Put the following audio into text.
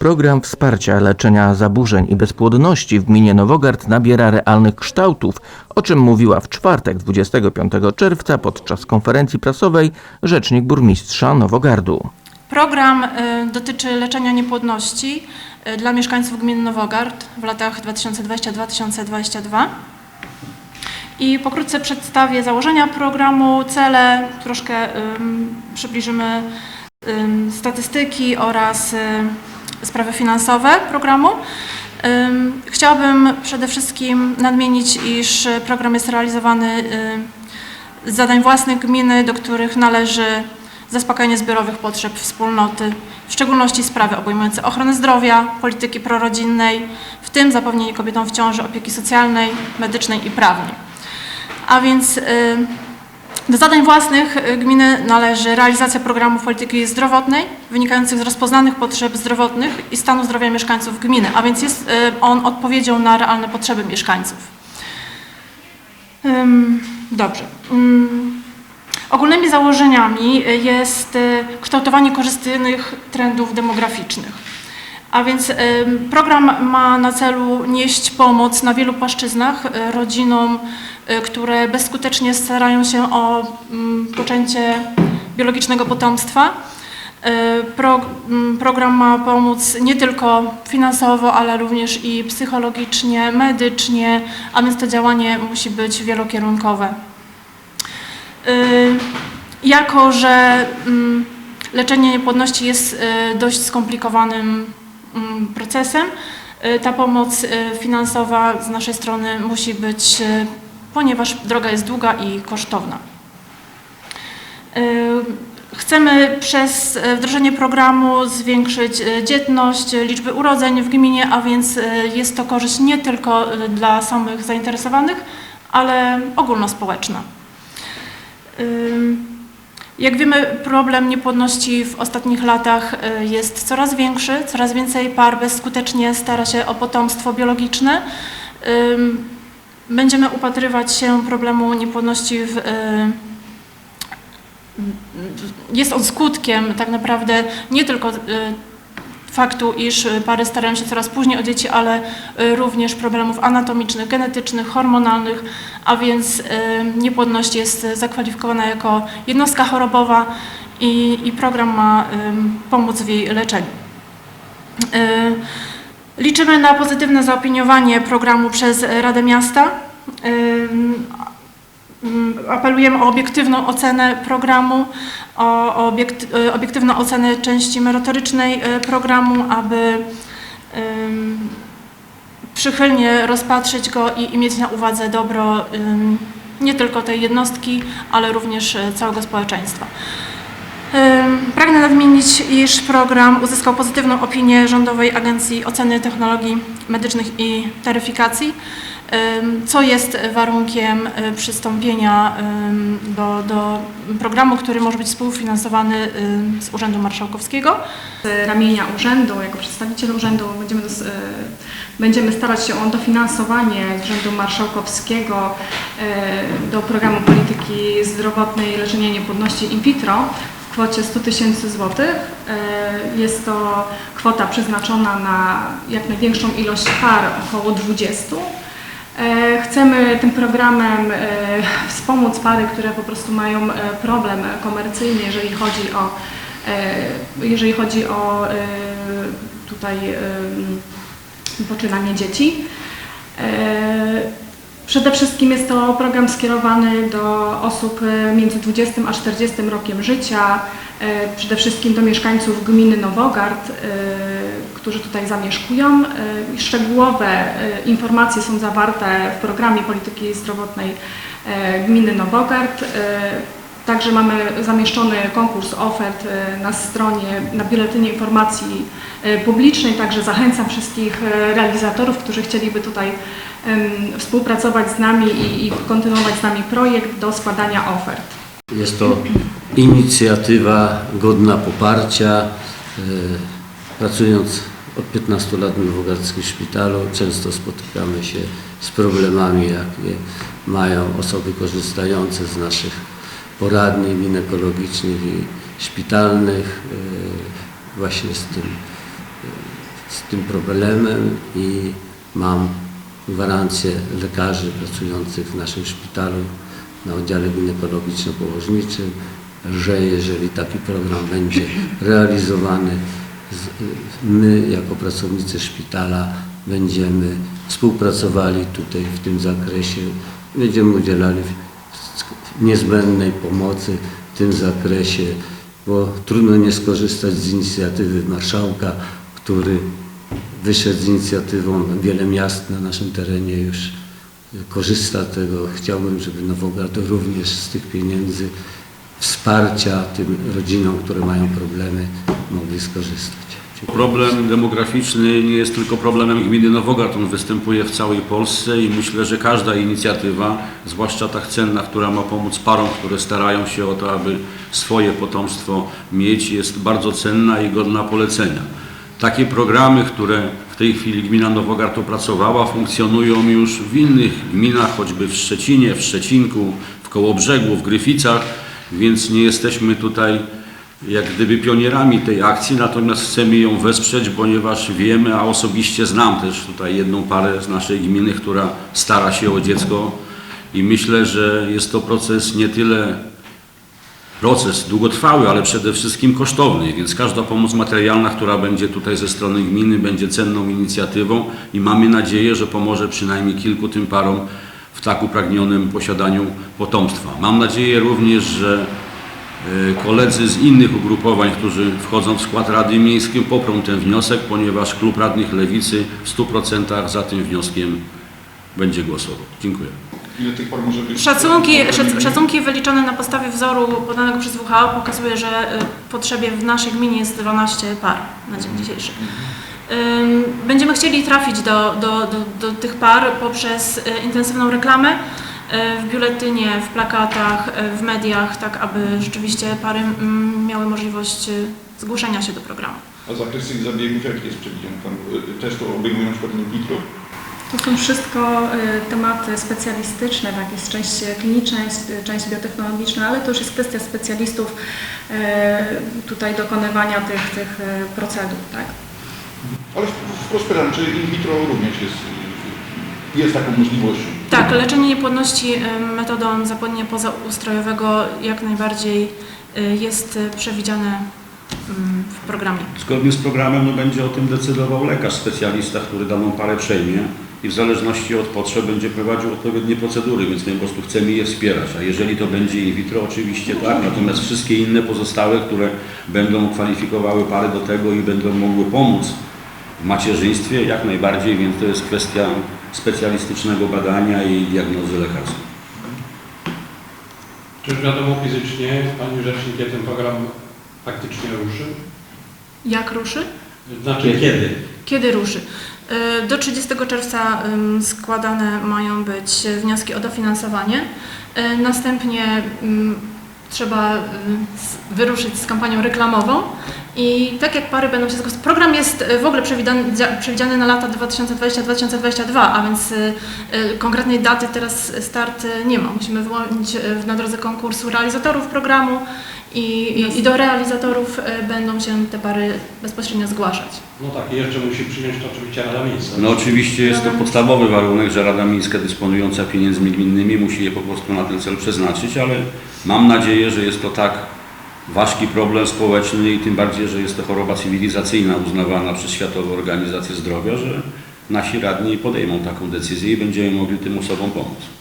Program wsparcia leczenia zaburzeń i bezpłodności w gminie Nowogard nabiera realnych kształtów, o czym mówiła w czwartek 25 czerwca podczas konferencji prasowej rzecznik burmistrza Nowogardu. Program y, dotyczy leczenia niepłodności y, dla mieszkańców gminy Nowogard w latach 2020-2022. I pokrótce przedstawię założenia programu, cele, troszkę ym, przybliżymy ym, statystyki oraz y, sprawy finansowe programu. Ym, Chciałabym przede wszystkim nadmienić, iż program jest realizowany y, z zadań własnych gminy, do których należy zaspokajanie zbiorowych potrzeb wspólnoty, w szczególności sprawy obejmujące ochronę zdrowia, polityki prorodzinnej, w tym zapewnienie kobietom w ciąży opieki socjalnej, medycznej i prawnej. A więc y, do zadań własnych y, gminy należy realizacja programów polityki zdrowotnej wynikających z rozpoznanych potrzeb zdrowotnych i stanu zdrowia mieszkańców gminy, a więc jest y, on odpowiedzią na realne potrzeby mieszkańców. Dobrze. Ym, Ogólnymi założeniami y, jest kształtowanie korzystnych trendów demograficznych. A więc program ma na celu nieść pomoc na wielu płaszczyznach y, rodzinom, y, które bezskutecznie starają się o ym, poczęcie biologicznego potomstwa. Y, Pro, ym, program ma pomóc nie tylko finansowo, ale również i psychologicznie, medycznie, a więc to działanie musi być wielokierunkowe. Jako, że mm, leczenie niepłodności jest dość skomplikowanym mm, procesem, y, ta pomoc y, finansowa z naszej strony musi być, y, ponieważ droga jest długa i kosztowna. Chcemy przez wdrożenie programu zwiększyć dzietność, liczby urodzeń w gminie, a więc jest to korzyść nie tylko dla samych zainteresowanych, ale ogólnospołeczna. Jak wiemy, problem niepłodności w ostatnich latach y, jest coraz większy, coraz więcej par bezskutecznie stara się o potomstwo biologiczne. Będziemy upatrywać się problemu niepłodności w y, jest on skutkiem tak naprawdę nie tylko y, faktu, iż pary starają się coraz później o dzieci, ale y, również problemów anatomicznych, genetycznych, hormonalnych, a więc y, niepłodność jest zakwalifikowana jako jednostka chorobowa i, i program ma y, pomóc w jej leczeniu. Y, Liczymy na pozytywne zaopiniowanie programu przez Radę Miasta. Apelujemy o obiektywną ocenę programu, o y, obiektywną ocenę części merytorycznej y, programu, aby przychylnie rozpatrzyć go i, mieć na uwadze dobro nie tylko tej jednostki, ale również y, całego społeczeństwa. Pragnę nadmienić, iż program uzyskał pozytywną opinię Rządowej Agencji Oceny Technologii Medycznych i Taryfikacji, co jest warunkiem y, przystąpienia do, do programu, który może być współfinansowany z Urzędu Marszałkowskiego. z ramienia urzędu, jako przedstawiciel urzędu będziemy, e, będziemy starać się o dofinansowanie z Urzędu Marszałkowskiego e, do programu polityki zdrowotnej leczenia niepłodności in vitro w kwocie 100 tysięcy złotych. E, Jest to kwota przeznaczona na jak największą ilość par, około 20. Chcemy tym programem e, wspomóc pary, które po prostu mają e, problem komercyjny, jeżeli chodzi o, e, jeżeli chodzi o tutaj poczynanie dzieci. Przede wszystkim jest to program skierowany do osób e, między 20 a 40 rokiem życia, e, przede wszystkim do mieszkańców gminy Nowogard, e, którzy tutaj zamieszkują. Szczegółowe informacje są zawarte w programie polityki zdrowotnej gminy Nowogard. Także mamy zamieszczony konkurs ofert na stronie, na biuletynie informacji publicznej, także zachęcam wszystkich realizatorów, którzy chcieliby tutaj współpracować z nami i, i kontynuować z nami projekt do składania ofert. Jest to inicjatywa godna poparcia. E, Pracując od 15 lat w Nowogardzkim Szpitalu często spotykamy się z problemami, jakie mają osoby korzystające z naszych poradni ginekologicznych i szpitalnych. E, Właśnie z tym e, z tym problemem i mam gwarancję lekarzy pracujących w naszym szpitalu na oddziale ginekologiczno-położniczym, że jeżeli taki program będzie realizowany, my jako pracownicy szpitala będziemy współpracowali tutaj w tym zakresie, będziemy udzielali niezbędnej pomocy w tym zakresie, bo trudno nie skorzystać z inicjatywy marszałka, który wyszedł z inicjatywą. Wiele miast na naszym terenie już korzysta z tego. Chciałbym, żeby Nowogród również z tych pieniędzy wsparcia tym rodzinom, które mają problemy, mogli skorzystać. Problem demograficzny nie jest tylko problemem gminy Nowogród, on występuje w całej Polsce i myślę, że każda inicjatywa, zwłaszcza tak cenna, która ma pomóc parom, które starają się o to, aby swoje potomstwo mieć, jest bardzo cenna i godna polecenia. Takie programy, które w tej chwili gmina Nowogród opracowała, funkcjonują już w innych gminach, choćby w Szczecinie, w Szczecinku, w Kołobrzegu, w Gryficach, więc nie jesteśmy tutaj jak gdyby pionierami tej akcji, natomiast chcemy ją wesprzeć, ponieważ wiemy, a osobiście znam też tutaj jedną parę z naszej gminy, która stara się o dziecko i myślę, że jest to proces nie tyle proces długotrwały, ale przede wszystkim kosztowny, więc każda pomoc materialna, która będzie tutaj ze strony gminy, będzie cenną inicjatywą i mamy nadzieję, że pomoże przynajmniej kilku tym parom w tak upragnionym posiadaniu potomstwa. Mam nadzieję również, że e, koledzy z innych ugrupowań, którzy wchodzą w skład Rady Miejskiej poprą ten wniosek, ponieważ Klub Radnych Lewicy w 100% za tym wnioskiem będzie głosował. Dziękuję. Ile tych par może być? Szacunki, szac- szacunki wyliczone na podstawie wzoru podanego przez WHO pokazuje, że y, potrzebie w naszej gminie jest 12 par na dzień dzisiejszy. Ym, Będziemy chcieli trafić do, do, do, do tych par poprzez y, intensywną reklamę y, w biuletynie, w plakatach, w mediach, tak aby rzeczywiście pary mm, miały możliwość zgłoszenia się do programu. A zakres tych zabiegów jaki jest przewidziany? Tam też to obejmuje na przykład in vitro? To są wszystko y, tematy specjalistyczne, tak jest część kliniczna, jest y, część biotechnologiczna, ale to już jest kwestia specjalistów y, tutaj dokonywania tych, tych procedur, tak? Ale wprost pytam, czy in vitro również jest, jest taką możliwością? Tak, leczenie niepłodności metodą zapłodnienia pozaustrojowego jak najbardziej jest przewidziane mm, w programie. Zgodnie z programem no, będzie o tym decydował lekarz, specjalista, który daną parę przejmie i w zależności od potrzeb będzie prowadził odpowiednie procedury, więc my po prostu chcemy je wspierać. A jeżeli to będzie in vitro, oczywiście tak, natomiast wszystkie inne pozostałe, które będą kwalifikowały pary do tego i będą mogły pomóc w macierzyństwie, jak najbardziej, więc to jest kwestia specjalistycznego badania i diagnozy lekarskiej. Czy już wiadomo fizycznie, Pani Rzecznik, kiedy ten program faktycznie ruszy? Jak ruszy? Znaczy kiedy? Kiedy ruszy? Y, Do 30 czerwca składane mają być wnioski o dofinansowanie. Y, Następnie trzeba z- wyruszyć z kampanią reklamową i tak jak pary będą się zgłaszać. Program jest y, w ogóle przewidziany, dzia- przewidziany na lata 2020-2022, a więc y, y, konkretnej daty teraz start nie ma. Musimy wyłonić na drodze konkursu realizatorów programu i, i, do realizatorów będą się te pary bezpośrednio zgłaszać. No tak, i jeszcze musi przyjąć to oczywiście Rada Miejska. No oczywiście jest to podstawowy warunek, że Rada Miejska dysponująca pieniędzmi gminnymi musi je po prostu na ten cel przeznaczyć, ale mam nadzieję, że jest to tak ważki problem społeczny i tym bardziej, że jest to choroba cywilizacyjna uznawana przez Światową Organizację Zdrowia, że nasi radni podejmą taką decyzję i będziemy mogli tym osobom pomóc.